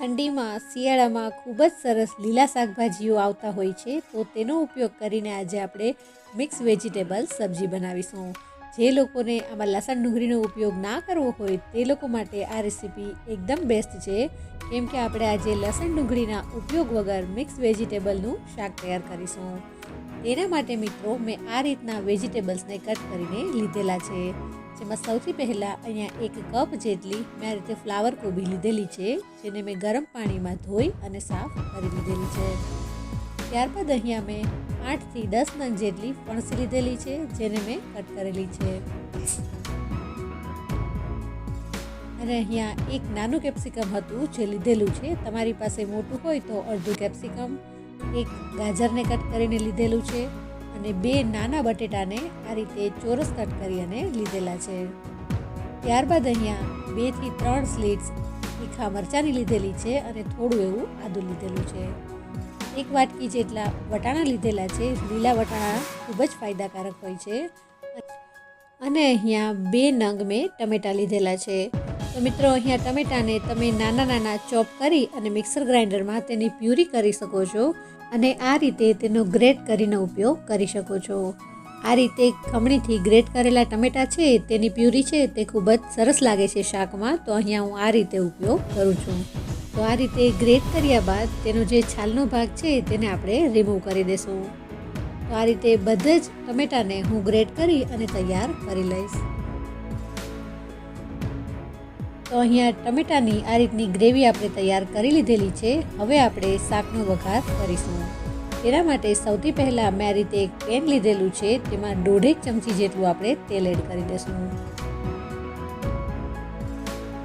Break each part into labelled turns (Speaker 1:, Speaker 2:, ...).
Speaker 1: ઠંડીમાં શિયાળામાં ખૂબ જ સરસ લીલા શાકભાજીઓ આવતા હોય છે, તો તેનો ઉપયોગ કરીને આજે આપણે મિક્સ વેજીટેબલ સબ્જી બનાવીશું. જે લોકોને આમાં લસણ ડુંગળીનો ઉપયોગ ના કરવો હોય, તે લોકો માટે આ રેસીપી એકદમ બેસ્ટ છે. કેમ કે આપણે આજે લસણ ડુંગળીના ઉપયોગ વગર મિક્સ વેજીટેબલનું શાક તૈયાર કરીશું. તેના માટે મિત્રો, મેં આ રીતના વેજીટેબલ્સને કટ કરીને લીધેલા છે. જેમાં સૌથી પહેલાં અહીંયા એક કપ જેટલી મેં આ રીતે ફ્લાવર કોબી લીધેલી છે, જેને મેં ગરમ પાણીમાં ધોઈ અને સાફ કરી લીધેલી છે. ત્યારબાદ અહીંયા મેં આઠથી દસ નંગ જેટલી ફણસી લીધેલી છે, જેને મેં કટ કરેલી છે. અને અહીંયા એક નાનું કેપ્સિકમ હતું જે લીધેલું છે, તમારી પાસે મોટું હોય તો અડધું કેપ્સિકમ, એક ગાજરને કટ કરીને લીધેલું છે. અને બે નાના બટેટાને આ રીતે ચોરસ કટ કરી અને લીધેલા છે. ત્યારબાદ અહીંયા બેથી ત્રણ સ્લીટ્સ તીખા મરચાંની લીધેલી છે અને થોડું એવું આદું લીધેલું છે. એક વાટકી જેટલા વટાણા લીધેલા છે. લીલા વટાણા ખૂબ જ ફાયદાકારક હોય છે. અને અહીંયા બે નંગ મેં ટમેટાં લીધેલા છે. તો મિત્રો, અહીંયા ટમેટાને તમે નાના નાના ચોપ કરી અને મિક્સર ગ્રાઇન્ડરમાં તેની પ્યુરી કરી શકો છો. અને આ રીતે તેનો ગ્રેટ કરીને ઉપયોગ કરી શકો છો. આ રીતે ખમણીથી ગ્રેટ કરેલા ટમેટાં છે, તેની પ્યુરી છે, તે ખૂબ જ સરસ લાગે છે શાકમાં, તો અહીંયા હું આ રીતે ઉપયોગ કરું છું. તો આ રીતે ગ્રેટ કર્યા બાદ તેનો જે છાલનો ભાગ છે, તેને આપણે રિમૂવ કરી દેશું. તો આ રીતે બધા જ ટમેટાને હું ગ્રેટ કરી અને તૈયાર કરી લઈશ. તો અહીંયા ટમેટાની આ રીતની ગ્રેવી આપણે તૈયાર કરી લીધેલી છે. હવે આપણે શાકનો વઘાર કરીશું. તેના માટે સૌથી પહેલાં મેં આ રીતે એક પેન લીધેલું છે. તેમાં દોઢેક ચમચી જેટલું આપણે તેલ એડ કરી દઈશું.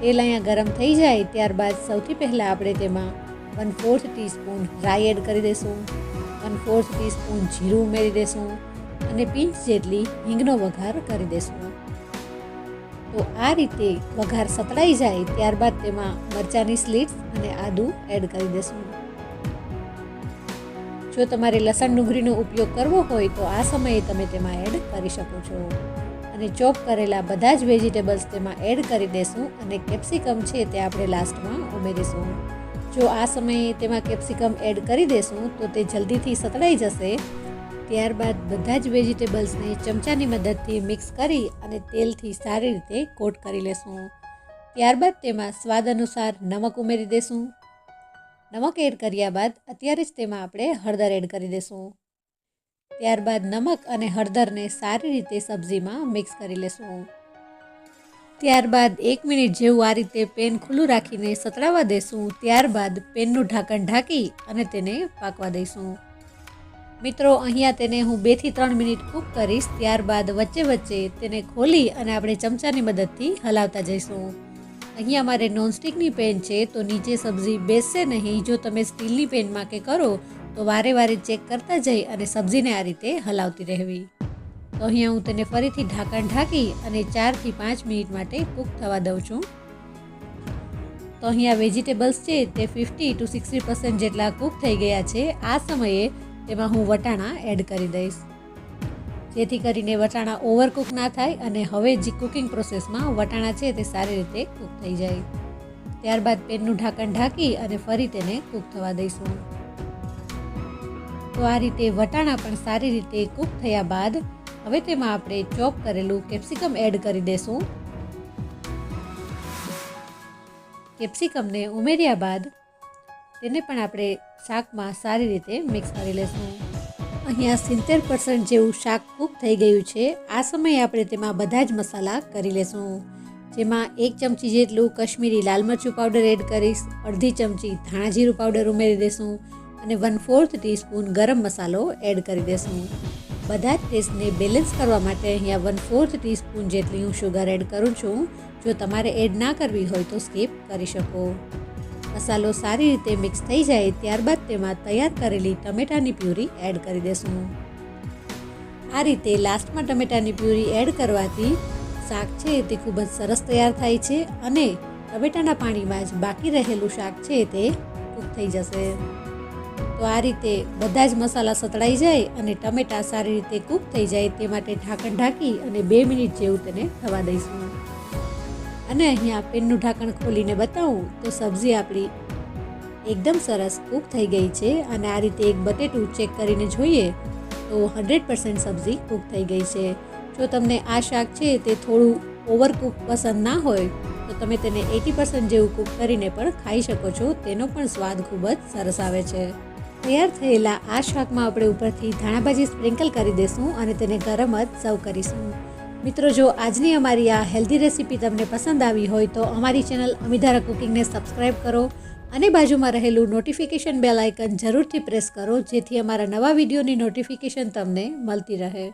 Speaker 1: તેલ અહીંયા ગરમ થઈ જાય ત્યારબાદ સૌથી પહેલાં આપણે તેમાં વન ફોર્થ ટીસ્પૂન રાઈ એડ કરી દઈશું. વન ફોર્થ ટીસ્પૂન જીરું ઉમેરી દઈશું અને પિંચ જેટલી હિંગનો વઘાર કરી દઈશું. તો આ રીતે વઘાર સતળાઈ જાય ત્યારબાદ તેમાં મરચાંની સ્લીટ્સ અને આદું એડ કરી દેશું. જો તમારે લસણ ડુંગળીનો ઉપયોગ કરવો હોય તો આ સમયે તમે તેમાં એડ કરી શકો છો. અને ચોપ કરેલા બધા જ વેજીટેબલ્સ તેમાં એડ કરી દેશું અને કેપ્સિકમ છે તે આપણે લાસ્ટમાં ઉમેરીશું. જો આ સમયે તેમાં કેપ્સિકમ એડ કરી દેશું તો તે જલ્દીથી સતળાઈ જશે ત્યારબાદ બધા જ વેજીટેબલ્સને ચમચાની મદદથી મિક્સ કરી અને તેલથી સારી રીતે કોટ કરી લેશું. ત્યારબાદ તેમાં સ્વાદ અનુસાર નમક ઉમેરી દેશું. નમક એડ કર્યા બાદ અત્યારે જ તેમાં આપણે હળદર એડ કરી દેશું. ત્યારબાદ નમક અને હળદરને સારી રીતે સબ્જીમાં મિક્સ કરી લેશું. ત્યારબાદ એક મિનિટ જેવું આ રીતે પેન ખુલ્લું રાખીને સતળાવા દેશું. ત્યારબાદ પેનનું ઢાંકણ ઢાંકી અને તેને પાકવા દઈશું. મિત્રો, અહીંયા તેને હું બેથી ત્રણ મિનિટ કૂક કરીશ. ત્યારબાદ વચ્ચે વચ્ચે તેને ખોલી અને આપણે ચમચાની મદદથી હલાવતા જઈશું. અહીંયા મારે નોનસ્ટિકની પેન છે, તો નીચે સબ્જી બેસશે નહીં. જો તમે સ્ટીલની પેનમાં કે કરો, તો વારે વારે ચેક કરતા જઈ અને સબ્જીને આ રીતે હલાવતી રહેવી. તો અહીંયા હું તેને ફરીથી ઢાંકણ ઢાંકી અને ચારથી પાંચ મિનિટ માટે કૂક થવા દઉં છું. તો અહીંયા વેજીટેબલ્સ છે, તે ફિફ્ટી ટુ સિક્સટી પર્સન્ટ જેટલા કૂક થઈ ગયા છે. આ સમયે તેમાં હું વટાણા એડ કરી દઈશ. જેથી કરીને વટાણા ઓવરકુક ના થાય અને હવે જે કુકિંગ પ્રોસેસમાં વટાણા છે તે સારી રીતે કૂક થઈ જાય. ત્યારબાદ પેનનું ઢાંકણ ઢાંકી અને ફરી તેને કૂક થવા દઈશું. તો આ રીતે વટાણા પણ સારી રીતે કૂક થયા બાદ હવે તેમાં આપણે ચોપ કરેલું કેપ્સિકમ એડ કરી દઈશું કેપ્સિકમને ઉમેર્યા બાદ તેને પણ આપણે શાકમાં સારી રીતે મિક્સ કરી લેશું. અહીંયા સિત્તેર પર્સન્ટ જેવું શાક કૂક થઈ ગયું છે. આ સમયે આપણે તેમાં બધા જ મસાલા કરી લેશું. જેમાં એક ચમચી જેટલું કશ્મીરી લાલ મરચું પાવડર એડ કરીશ, અડધી ચમચી ધાણા જીરું પાવડર ઉમેરી દેશું અને વન ફોર્થ ટીસ્પૂન ગરમ મસાલો એડ કરી દેશું. બધા જ ટેસ્ટને બેલેન્સ કરવા માટે અહીંયા વન ફોર્થ ટીસ્પૂન જેટલી હું શુગર એડ કરું છું. જો તમારે એડ ના કરવી હોય તો સ્કીપ કરી શકો. મસાલો સારી રીતે મિક્સ થઈ જાય ત્યારબાદ તેમાં તૈયાર કરેલી ટમેટાની પ્યુરી એડ કરી દેશું. આ રીતે લાસ્ટમાં ટમેટાની પ્યુરી એડ કરવાથી શાક છે તે ખૂબ જ સરસ તૈયાર થાય છે અને ટમેટાના પાણીમાં જ બાકી રહેલું શાક છે તે કૂક થઈ જશે. તો આ રીતે બધા જ મસાલા સતળાઈ જાય અને ટમેટા સારી રીતે કૂક થઈ જાય તે માટે ઢાંકણ ઢાંકી અને બે મિનિટ જેવું તેને થવા દઈશું. અને અહીંયા પેનનું ઢાંકણ ખોલીને બતાવું, તો સબ્જી આપણી એકદમ સરસ કૂક થઈ ગઈ છે અને આ રીતે એક બટેટું ચેક કરીને જોઈએ, તો હંડ્રેડ પર્સન્ટ સબ્જી કૂક થઈ ગઈ છે. જો તમને આ શાક છે તે થોડું ઓવરકૂક પસંદ ના હોય, તો તમે તેને એટી પર્સન્ટ જેવું કૂક કરીને પણ ખાઈ શકો છો. તેનો પણ સ્વાદ ખૂબ જ સરસ આવે છે. તૈયાર થયેલા આ શાકમાં આપણે ઉપરથી ધાણાભાજી સ્પ્રિંકલ કરી દઈશું અને તેને ગરમ જ સર્વ કરીશું. મિત્રો, જો આજની અમારી આ હેલ્ધી રેસીપી તમને પસંદ આવી હોય તો અમારી ચેનલ અમિધારા કુકિંગને સબસ્ક્રાઈબ કરો અને બાજુમાં રહેલું નોટિફિકેશન બેલ આઇકન જરૂરથી પ્રેસ કરો, જેથી અમારા નવા વિડીયોની નોટિફિકેશન તમને મળતી રહે.